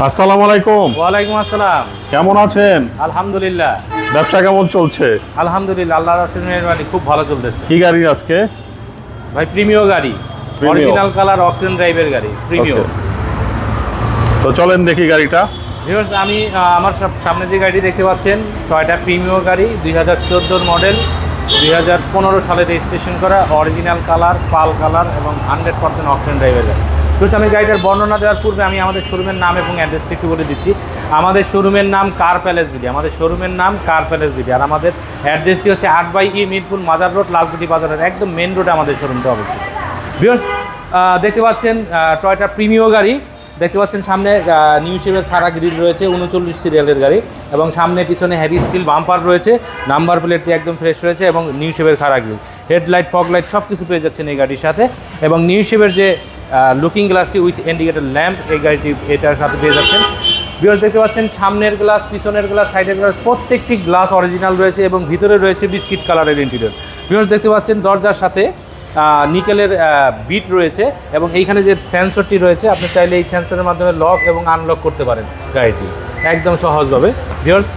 আসসালামু আলাইকুম। ওয়ালাইকুম আসসালাম। কেমন আছেন? আলহামদুলিল্লাহ। ব্যবসা কেমন চলছে? আলহামদুলিল্লাহ আল্লাহ রসুল মেহরবানি খুব ভালো চলতেছে। কি গাড়ি আজকে? ভাই প্রিমিয় গাড়ি। অরিজিনাল কালার অকটেন ড্রাইভের গাড়ি প্রিমিয় তো চলেন দেখি গাড়িটা। ভিউয়ার্স আমি আমার সাম- সামনে যে গাড়িটি দেখতে পাচ্ছেন টয়টা প্রিমিয় গাড়ি দুই হাজার চোদ্দোর মডেল দুই হাজার পনেরো সালে রেজিস্ট্রেশন করা অরিজিনাল কালার পাল কালার এবং হান্ড্রেড পার্সেন্ট অকটেন ড্রাইভের গাড়ি। ভিউয়ার্স আমি গাড়িটার বর্ণনা দেওয়ার পূর্বে আমি আমাদের শোরুমের নাম এবং অ্যাড্রেসটি একটু বলে দিচ্ছি। আমাদের শোরুমের নাম কার প্যালেস বিডি, আমাদের শোরুমের নাম কার প্যালেস বিডি। আর আমাদের অ্যাড্রেসটি হচ্ছে আট বাই ই মিরপুর মাজার রোড লালকুটি বাজারের একদম মেন রোডে আমাদের শোরুমটা অবস্থিত। ভিউয়ার্স দেখতে পাচ্ছেন টয়টা প্রিমিয় গাড়ি। দেখতে পাচ্ছেন সামনে নিউ শেপের খাড়া গ্রিল রয়েছে, উনচল্লিশ সিরিয়ালের গাড়ি এবং সামনে পিছনে হেভি স্টিল বাম্পার রয়েছে নাম্বার প্লেটটি একদম ফ্রেশ রয়েছে এবং নিউ শেপের খাড়া গ্রিল হেডলাইট ফগ লাইট সব কিছু পেয়ে যাচ্ছেন এই গাড়ির সাথে এবং নিউ শেপের যে লুকিং গ্লাসটি উইথ ইন্ডিকেটার ল্যাম্প এই গাড়িটি এটার সাথে পেয়ে যাচ্ছেন। বিয়ার দেখতে পাচ্ছেন, সামনের গ্লাস পিছনের গ্লাস সাইডের গ্লাস প্রত্যেকটি গ্লাস অরিজিনাল রয়েছে এবং ভিতরে রয়েছে বিস্কিট কালারের ইন্টেরিয়র বিয়ার দেখতে পাচ্ছেন, দরজার সাথে নিকেলের বিট রয়েছে এবং এইখানে যে সেন্সরটি রয়েছে, আপনি চাইলে এই সেন্সরের মাধ্যমে লক এবং আনলক করতে পারেন গাড়িটি। একদম সহজভাবে। ভিউয়ার্স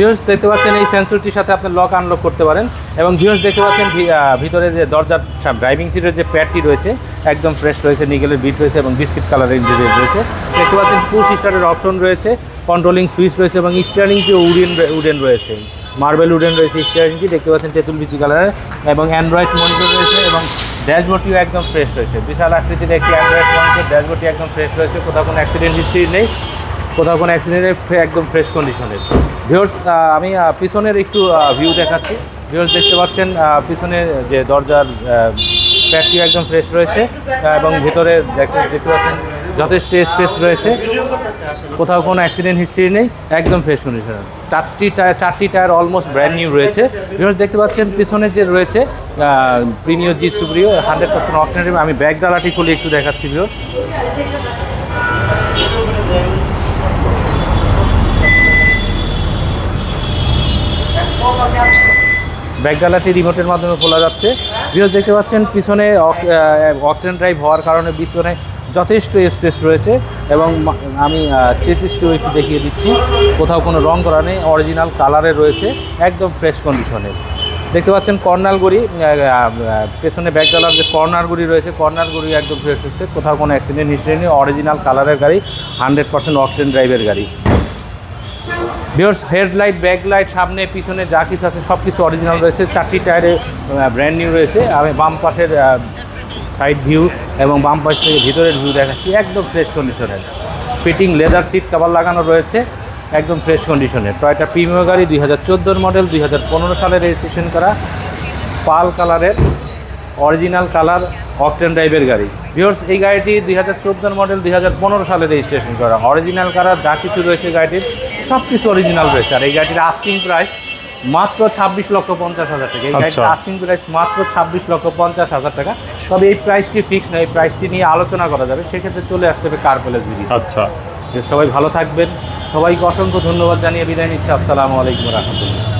ভিউয়ার্স, দেখতে পাচ্ছেন এই সেন্সরটির সাথে আপনি লক আনলক করতে পারেন। এবং ভিউয়ার্স, দেখতে পাচ্ছেন ভিতরে যে দরজার ড্রাইভিং সিটের যে প্যাডটি রয়েছে, একদম ফ্রেশ রয়েছে নিকেলের বিট রয়েছে এবং বিস্কিট কালারের ইন্টেরিয়র রয়েছে। দেখতে পাচ্ছেন পুশ স্টারের অপশন রয়েছে কন্ট্রোলিং সুইচ রয়েছে এবং স্টারিং যে উডেন উডেন রয়েছে। মার্বেল উডেন রয়েছে স্টিয়ারিংটি দেখতে পাচ্ছেন তেঁতুল বিচি কালারের এবং অ্যান্ড্রয়েড মনিটর রয়েছে এবং ড্যাশবোর্ডটিও একদম ফ্রেশ রয়েছে। বিশাল আকৃতির একটি অ্যান্ড্রয়েড মনিটর ড্যাশবোর্ডটি একদম ফ্রেশ রয়েছে, কোথাও কোনো অ্যাক্সিডেন্ট হিস্ট্রি নেই, কোথাও কোনো অ্যাক্সিডেন্টের একদম ফ্রেশ কন্ডিশনের ভিউর্স আমি পিছনের একটু ভিউ দেখাচ্ছি। ভিউর্স দেখতে পাচ্ছেন পিছনে যে দরজার প্যাডটি একদম ফ্রেশ রয়েছে এবং ভিতরে দেখতে পাচ্ছেন, যথেষ্ট স্পেস রয়েছে। কোথাও কোনো অ্যাক্সিডেন্ট হিস্ট্রি নেই, একদম ফ্রেশ কন্ডিশনের চারটি টায়ার চারটি টায়ার অলমোস্ট ব্র্যান্ড নিউ রয়েছে। ভিউর্স দেখতে পাচ্ছেন, পিছনে যে রয়েছে প্রিমিয় জি সুপ্রিয় হান্ড্রেড পার্সেন্ট অপশনারি আমি ব্যাগ ডালাটি খুলে একটু দেখাচ্ছি ভিউর্স ব্যাকডালাটি রিমোটের মাধ্যমে খোলা যাচ্ছে। ভিউজ দেখতে পাচ্ছেন, পিছনে অকটেন ড্রাইভ হওয়ার কারণে পিছনে যথেষ্ট স্পেস রয়েছে এবং আমি চেচিসটিও একটু দেখিয়ে দিচ্ছি। কোথাও কোনো রং করা নেই, অরিজিনাল কালারে রয়েছে, একদম ফ্রেশ কন্ডিশনের। দেখতে পাচ্ছেন, কর্নার গুড়ি পেছনে ব্যাকডালার যে কর্নার গুড়ি রয়েছে, কর্নার গুড়ি একদম ফ্রেশ হচ্ছে। কোথাও কোনো অ্যাক্সিডেন্ট, হিস্ট্রি নেই, অরিজিনাল কালারের গাড়ি, হান্ড্রেড পার্সেন্ট অকটেন ড্রাইভের গাড়ি। বিয়ার্স হেডলাইট ব্যাকলাইট সামনে, পিছনে যা কিছু আছে সব কিছু অরিজিনাল রয়েছে। চারটি টায়ারে ব্র্যান্ড নিউ রয়েছে। আমি বাম পাশের সাইড ভিউ এবং বাম পাশ থেকে ভিতরের ভিউ দেখাচ্ছি। একদম ফ্রেশ কন্ডিশনের ফিটিং লেদার সিট কভার লাগানো রয়েছে। একদম ফ্রেশ কন্ডিশনের টয়টা প্রিমিয় গাড়ি দুই হাজার চোদ্দোর মডেল দুই হাজার পনেরো সালে রেজিস্ট্রেশন করা। পাল কালারের অরিজিনাল কালার অকটেন ড্রাইভের গাড়ি। ভিওর্স এই গাড়িটি দুই হাজার মডেল দুই হাজার পনেরো সালে রেজিস্ট্রেশন করা। অরিজিনাল কালার যা কিছু রয়েছে গাড়িটির। সব কিছু অরিজিনাল রয়েছে। আর এই গাড়িটির আস্কিং প্রাইস মাত্র ছাব্বিশ লক্ষ পঞ্চাশ হাজার টাকা। এই গাড়িটির। আস্কিং প্রাইস মাত্র ছাব্বিশ লক্ষ পঞ্চাশ হাজার টাকা। তবে এই প্রাইসটি ফিক্স নয় এই প্রাইসটি নিয়ে আলোচনা করা যাবে। সেক্ষেত্রে চলে আসতে হবে কার প্যালেস দিদি আচ্ছা। সবাই ভালো থাকবেন। সবাইকে অসংখ্য ধন্যবাদ জানিয়ে বিদায় নিচ্ছি। আসসালামু আলাইকুম রহমতুল্লাহ।